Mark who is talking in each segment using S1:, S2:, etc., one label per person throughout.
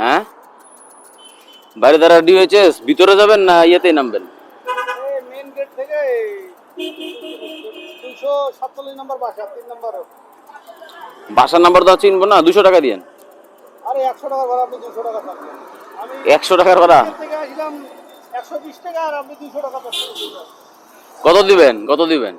S1: হ্যাঁ? বাইরে দ্বারা ডিএইচএস ভিতরে যাবেন না ইয়েতেই নামবেন?
S2: মেন গেট থেকে দুশো সাতচল্লিশ নম্বর বাসা তিন নম্বর
S1: বাসার নাম্বার তো চিনবো না দুশো টাকা দিয়েন।
S2: আরে একশো টাকা ভাড়া আপনি দুশো টাকা আমি
S1: একশো টাকার ভাড়া
S2: থেকে আসলাম একশো বিশ টাকা আর আপনি দুশো টাকা
S1: কত দিবেন? কত দিবেন?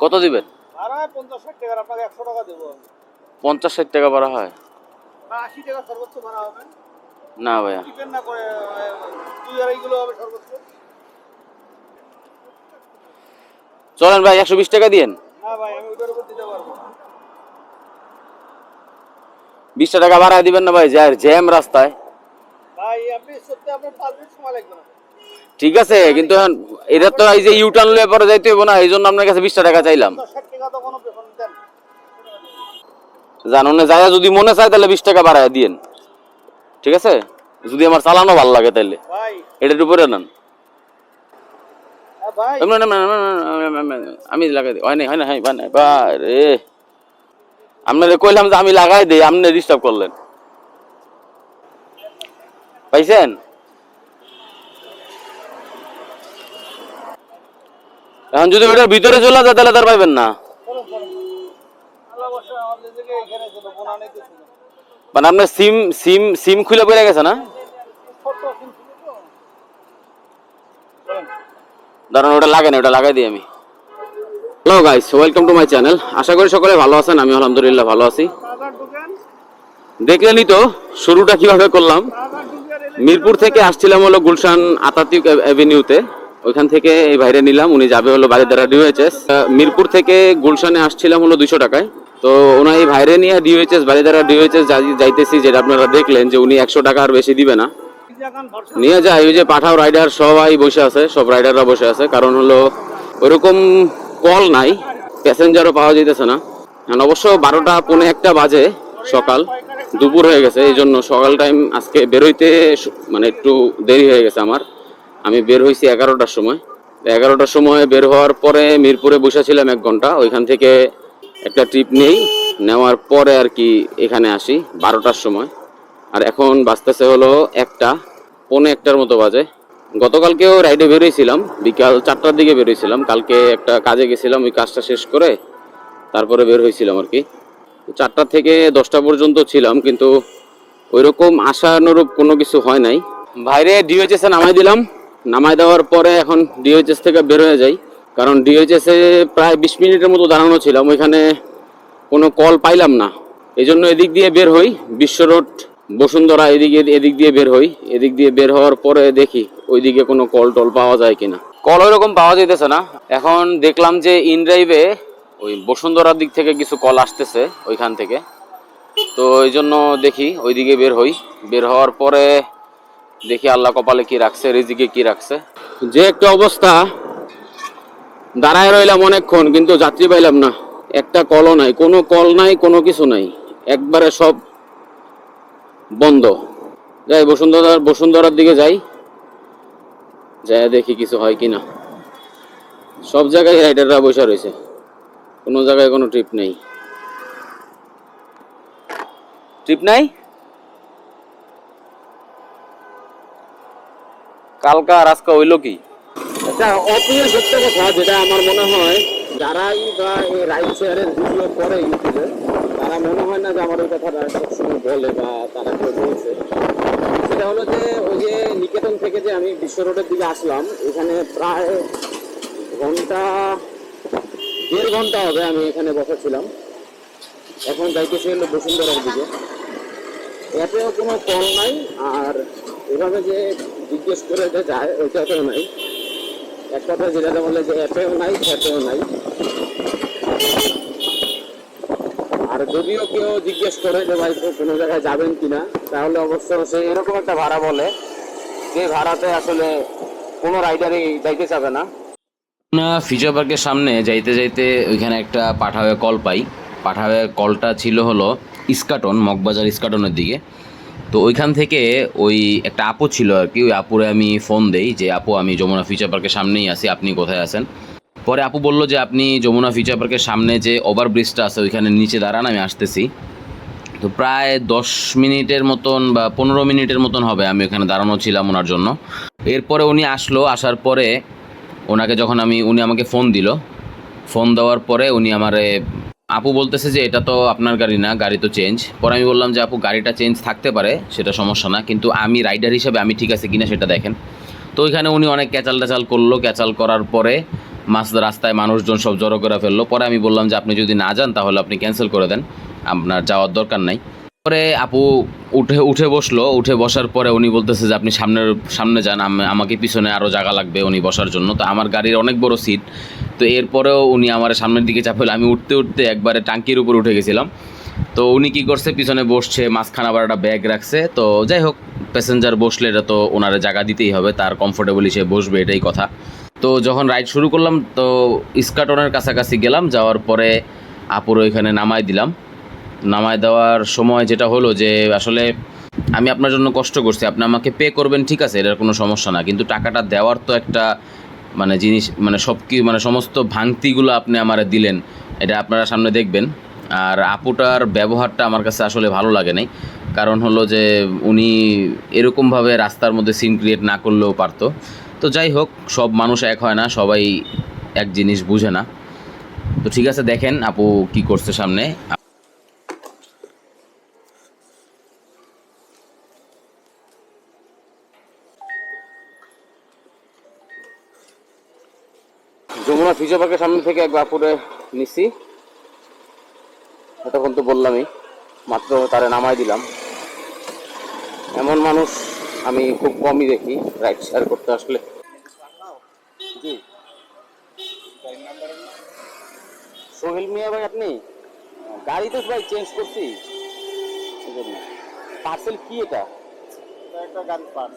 S1: কত দিবেন?
S2: ভাড়া পঞ্চাশ ষাট টাকা আপনাকে একশো টাকা দেবো।
S1: পঞ্চাশ ষাট টাকা ভাড়া হয়।
S2: আশি টাকা সর্বোচ্চ ভাড়া হবে?
S1: না ভাইয়া।
S2: ডিপেন্ড না করে আহ, দুই আড়াইগুলো হবে সর্বোচ্চ?
S1: চলেন ভাই একশো বিশ টাকা দিয়েন।
S2: না ভাই আমি ওইটার উপর দিতে পারব
S1: বিশটা টাকা ভাড়া দিবেন না ভাই যার জ্যাম রাস্তায়।
S2: ভাই আপনি সত্যি আপনার পাঁচ মিনিট সময় লাগবে না।
S1: ঠিক আছে কিন্তু এখন এটা তো এই যে ইউটার্ন লয়ে পরে যাইতে হইব না এই জন্য আপনার কাছে বিশটা টাকা চাইলাম। জানুন যায় যদি মনে চায় তাহলে বিশ টাকা বাড়ায় দিয়েন। ঠিক আছে? যদি আমার চালানো ভালো লাগে তাহলে এটার উপরে নেন।
S2: হ্যাঁ
S1: আমি লাগাই দিই। হয় নাই হয় না হয় না বা রে। আপনারে কইলাম যে আমি লাগাই দিই আপনি ডিস্টার্ব করলেন। পাইছেন? এখন যদি ওটার ভিতরে চলে যায় তাহলে তার পাইবেন না। মানে আপনার সিম সিম সিম খুলে পড়ে গেছে না। দাঁড়ান ওটা লাগে না ওটা লাগাই দিই আমি। Hello guys welcome to my channel আশা করি সকলে ভালো আছেন আমি আলহামদুলিল্লাহ ভালো আছি। দেখলেনই তো শুরুটা কীভাবে করলাম? মিরপুর থেকে আসছিলাম হলো গুলশান আতাতিক অ্যাভিনিউতে ওইখান থেকে এই বাইরে নিলাম উনি যাবে হলো বারিদারা ডিওএইচএস মিরপুর থেকে গুলশানে আসছিলাম হলো দুশো টাকায়। তো ওনার এই ভাইরে নিয়ে ডিওএইচএস বারিদারা ডিওএইচএস যাইতেছি, যেটা আপনারা দেখলেন যে উনি একশো টাকা আর বেশি দিবে না। নিয়ে যায়, ওই যে পাঠাও রাইডার সবাই বসে আছে, সব রাইডাররা বসে আছে, কারণ হলো ওইরকম কল নাই প্যাসেঞ্জারও পাওয়া যাইতেছে না। অবশ্য বারোটা, পৌনে একটা বাজে সকাল, দুপুর হয়ে গেছে, এই জন্য সকাল টাইম আজকে বেরোইতে মানে একটু দেরি হয়ে গেছে আমার। আমি বের হয়েছি এগারোটার সময়। এগারোটার সময় বের হওয়ার পরে মিরপুরে বসেছিলাম এক ঘণ্টা, ওইখান থেকে একটা ট্রিপ নেই। নেওয়ার পরে আর কি এখানে আসি, বারোটার সময়। আর এখন বাজতেছে হলো একটা, পৌনে একটার মতো বাজে। গতকালকেও রাইডে বেরিয়েছিলাম, বিকাল চারটার দিকে বেরিয়েছিলাম। কালকে একটা কাজে গেছিলাম, ওই কাজটা শেষ করে তারপরে বের হয়েছিলাম আর কি। চারটা থেকে দশটা পর্যন্ত ছিলাম, কিন্তু ওইরকম আশানুরূপ কোনো কিছু হয় নাই। বাইরে ডিওএইচএস এ নামাই দিলাম। নামাই দেওয়ার পরে এখন ডিওএইচএস থেকে বের হয়ে যাই। কারণ ডিওএইচএস এ প্রায় বিশ মিনিটের মতো দাঁড়ানো ছিলাম ওইখানে কোনো কল পাইলাম না। এই জন্য এদিক দিয়ে বের হই বিশ্ব রোড বসুন্ধরা এদিকে এদিক দিয়ে বের হই। এদিক দিয়ে বের হওয়ার পরে দেখি ওইদিকে কোনো কল টল পাওয়া যায় কিনা। কল ওইরকম পাওয়া যাইতেছে না। এখন দেখলাম যে ইন ড্রাইভে ওই বসুন্ধরার দিক থেকে কিছু কল আসতেছে ওইখান থেকে। তো এই জন্য দেখি ওইদিকে বের হই। বের হওয়ার পরে দেখি আল্লাহ কপালে কি রাখছে রিজিকে কি রাখছে। যে একটা অবস্থা দাঁড়ায় রইলাম অনেকক্ষণ, কিন্তু যাত্রী পাইলাম না। একটা কলও নাই, কোনো কল নাই, কোনো কিছু নাই। একবারে সব বন্ধ। যাই, বসুন্ধরা, বসুন্ধরার দিকে যাই। যাই দেখি কিছু হয় কিনা। সব জায়গায় রাইডাররা বসে রয়েছে। কোনো জায়গায় কোনো ট্রিপ নেই। ট্রিপ নাই? কালকা আর আজকে হইল কি? একটা অপ্রিয় সত্য কথা যেটা আমার মনে হয় যারাই বা এই রাইড শেয়ারের ভিডিও করে ইউটিউবে, তারা মনে হয় না যে আমার ওই কথাটা সবসময় বলে বা তারা কেউ বলছে। সেটা হলো যে ওই যে নিকেতন থেকে যে আমি বিশ্ব রোডের দিকে আসলাম, এখানে প্রায় ঘণ্টা, দেড় ঘণ্টা হবে আমি এখানে বসেছিলাম। এখন যাইতেছি হলো বসুন্ধরার দিকে। অ্যাপেও কোনো কল নাই, আর এভাবে যে জিজ্ঞেস করে যে যায়, ওইটাতেও নাই। এক কথা যেটা বলে যে অ্যাপেও নাই ফ্যাপেও নাই। আর যদিও কেউ জিজ্ঞেস করে যে ভাই কোনো জায়গায় যাবেন কিনা, তাহলে অবশ্য সে এরকম একটা ভাড়া বলে, যে ভাড়াতে আসলে কোনো রাইডারই যাইতে চাবে না।
S3: না ফিচার পার্কের সামনে যাইতে যাইতে ওইখানে একটা পাঠাওয়ে কল পাই। পাঠাওয়ে কলটা ছিল হলো ইস্কাটন, মগবাজার ইস্কাটনের দিকে। তো ওইখান থেকে ওই একটা আপু ছিল আর কি, ওই আপুরে আমি ফোন দেই যে, আপু, আমি যমুনা ফিচার পার্কের সামনেই আছি, আপনি কোথায় আছেন? পরে আপু বলল যে, আপনি যমুনা ফিচার পার্কের সামনে যে ওভার ব্রিজটা আছে, ওইখানে নিচে দাঁড়ান, আমি আসতেছি।
S1: তো প্রায় দশ মিনিটের মতন বা পনেরো মিনিটের মতন হবে, আমি ওখানে দাঁড়ানো ছিলাম ওনার জন্য। এরপরে উনি আসলো, আসার পরে ওনাকে যখন আমি, উনি আমাকে ফোন দিল ফোন দেওয়ার পরে উনি আমারে আপু বলতেছে যে এটা তো আপনার গাড়ি না, গাড়ি তো চেঞ্জ পরে আমি বললাম যে আপু, গাড়িটা চেঞ্জ থাকতে পারে, সেটা সমস্যা না, কিন্তু আমি রাইডার হিসেবে আমি ঠিক আছে কিনা সেটা দেখেন। তো ওইখানে উনি অনেক ক্যাচাল ট্যাচাল করল, ক্যাচাল করার পরে মাছ রাস্তায় মানুষজন সব জড়ো করে ফেলল। পরে আমি বললাম যে আপনি যদি না যান, তাহলে আপনি ক্যান্সেল করে দেন, আপনার যাওয়ার দরকার নাই। পরে আপু উঠে উঠে বসল, উঠে বসার পরে উনি বলতেছে যে আপনি সামনের, সামনে যান আমাকে পিছনে আরও জায়গা লাগবে উনি বসার জন্য। তো আমার গাড়ির অনেক বড় সিট তো এরপরেও উনি আমার সামনের দিকে চাপাইলো আমি উঠতে উঠতে একবারে টাঙ্কির উপর উঠে গেছিলাম। তো উনি কী করছে? পিছনে বসছে, মাঝখানে আবার একটা ব্যাগ রাখছে। তো যাই হোক প্যাসেঞ্জার বসলে এটা তো ওনার জায়গা দিতেই হবে, তার কমফোর্টেবলি সে বসবে, এটাই কথা। তো যখন রাইড শুরু করলাম, তো ইস্কাটনের কাছাকাছি গেলাম, যাওয়ার পরে আপুর ওইখানে নামাই দিলাম। নামায় দেওয়ার সময় যেটা হলো যে, আসলে আমি আপনার জন্য কষ্ট করছি। আপনি আমাকে পে করবেন, ঠিক আছে, এটার কোনো সমস্যা না। কিন্তু টাকাটা দেওয়ার তো একটা মানে জিনিস মানে সব কি মানে সমস্ত ভাঙতিগুলো আপনি আমারে দিলেন, এটা আপনারা সামনে দেখবেন। আর আপুটার ব্যবহারটা আমার কাছে আসলে ভালো লাগে নাই। কারণ হলো যে উনি এরকমভাবে রাস্তার মধ্যে সিন ক্রিয়েট না করলেও পারতো। তো যাই হোক, সব মানুষ এক হয় না, সবাই এক জিনিস বুঝে না। তো ঠিক আছে, দেখেন আপু কি করছে সামনে।
S4: যমুনা ফিশো পার্কের সামনে থেকে এক বাপুরে নিছি। এতক্ষণ তো বললামই মাত্র তারে নামাই দিলাম। এমন মানুষ আমি খুব কমই দেখি রাইড শেয়ার করতে আসলে। জি। সোহেল মিয়া ভাই আপনি? গাড়ি তো ভাই চেঞ্জ করছি। পার্সেল কি এটা?
S2: একটা গাড়ির পার্ট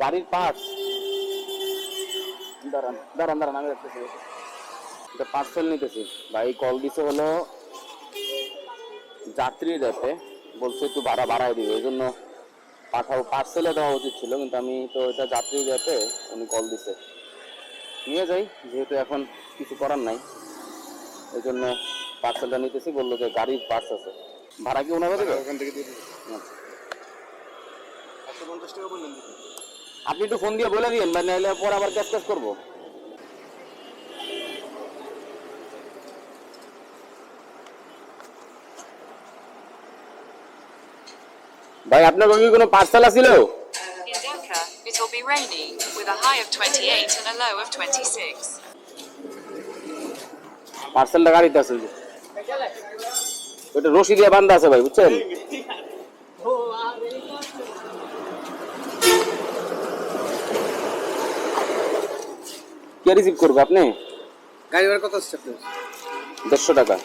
S4: গাড়ির পার্টস দাঁড়ান দাঁড়ান দাঁড়ান আমি এটা পার্সেল নিতেছি। ভাই কল দিছে হলো যাত্রী রেপে বলছে একটু ভাড়া বাড়াই দিবে। ওই জন্য পাঠাও পার্সেলে দেওয়া উচিত ছিল কিন্তু আমি তো এটা যাত্রী রেপে উনি কল দিছে। নিয়ে যাই যেহেতু এখন কিছু করার নাই। এই জন্য পার্সেলটা নিতেছি। বলল যে গাড়ির পার্স আছে। ভাড়া কি ওনারা দেবে?
S2: ওখান থেকে দিয়ে
S4: আচ্ছা।
S2: পঞ্চাশ টাকা বললেন
S4: আপনি একটু ফোন দিয়ে বলে দিন মানে নাহলে পরে আবার ক্যাশ ক্যাশ করব ভাই আপনার কি কোনো পার্সেল আছিল
S5: In Dhaka, it'll be rainy, with a high of 28 and a low of 26.
S4: পার্সেলটা গাড়িতে আছে। ওটা রশি দিয়ে বান্ধা আছে ভাই বুঝছেন কে রিসিভ করবে আপনি?
S2: গাড়ি ভাড়া কত আসছে আপনার?
S4: দেড়শো টাকা।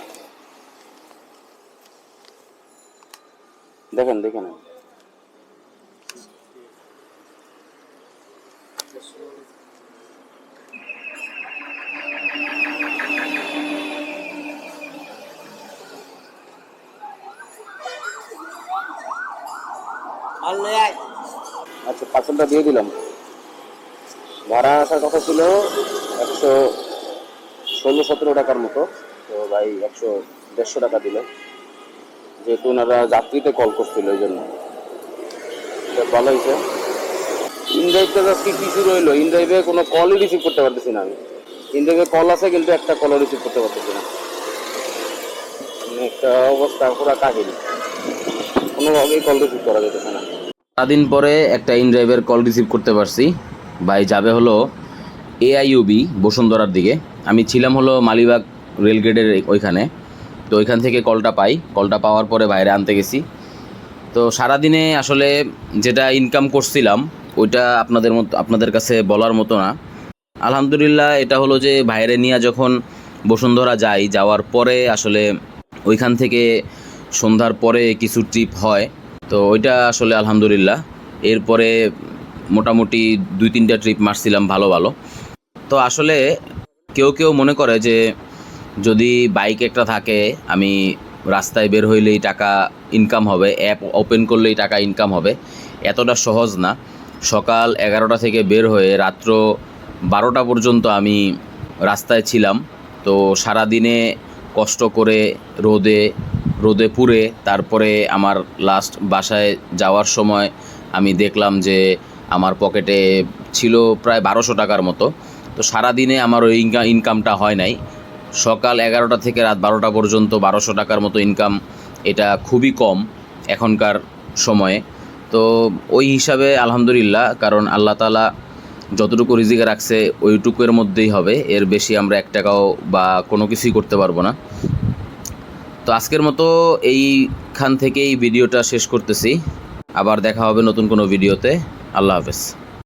S4: দেখেন দেখেন আচ্ছা পার্সেলটা দিয়ে দিলাম। ভাড়া আসার কথা ছিল একশো ষোলো, সতেরো টাকার মতো। তো ভাই একশো দেড়শো টাকা দিল। যেহেতু ওনারা যাত্রীতে কল করছিল ওই জন্য। ভালো হয়েছে। ইনড্রাইভটা আজকে কিছু রইল? ইনড্রাইভে কোনো কলই রিসিভ করতে পারতেছি না আমি। ইনড্রাইভে কল আছে, কিন্তু একটা কলও রিসিভ করতে পারতেছি না। একটা অবস্থা, পুরা কাহিনী। কোনোভাবেই কল রিসিভ করা যেতেছে না।
S1: সারাদিন পরে একটা ইনড্রাইভের কল রিসিভ করতে পারছি। ভাই যাবে হলো এআইইউবি বসুন্ধরার দিকে। আমি ছিলাম হলো মালিবাগ রেলগেটের ওইখানে। তো ওইখান থেকে কলটা পাই। কলটা পাওয়ার পরে বাইরে আনতে গেছি। তো সারাদিনে আসলে যেটা ইনকাম করছিলাম, ওইটা আপনাদের মতো, আপনাদের কাছে বলার মতো না। আলহামদুলিল্লাহ, এটা হলো যে বাইরে নিয়ে যখন বসুন্ধরা যাই, যাওয়ার পরে আসলে ওইখান থেকে সন্ধ্যার পরে কিছু ট্রিপ হয়। তো ওইটা আসলে আলহামদুলিল্লাহ। এরপরে মোটামুটি দুই, তিনটা ট্রিপ মারছিলাম ভালো ভালো। তো আসলে কেউ কেউ মনে করে যে যদি বাইক একটা থাকে, আমি রাস্তায় বের হইলেই টাকা ইনকাম হবে অ্যাপ ওপেন করলেই টাকা ইনকাম হবে। এতটা সহজ না। সকাল এগারোটা থেকে বের হয়ে রাত্র বারোটা পর্যন্ত আমি রাস্তায় ছিলাম। তো সারাদিনে কষ্ট করে রোদে রোদে পুড়ে, তারপরে আমার লাস্ট বাসায় যাওয়ার সময় আমি দেখলাম যে আমার পকেটে ছিল প্রায় বারোশো টাকার মতো। তো সারাদিনে আমার ওই ইনকা- ইনকামটা হয় নাই। সকাল এগারোটা থেকে রাত বারোটা পর্যন্ত বারোশো টাকার মতো ইনকাম, এটা খুবই কম এখনকার সময়ে। তো ওই হিসাবে আলহামদুলিল্লাহ, কারণ আল্লাহ তালা যতটুকু রিজিকে রাখছে, ওইটুকুর মধ্যেই হবে। এর বেশি আমরা এক টাকাও বা কোনো কিছুই করতে পারব না। তো আজকের মতো এইখান থেকেই ভিডিওটা শেষ করতেছি। আবার দেখা হবে নতুন কোনো ভিডিওতে। আল্লাহ হাফেজ।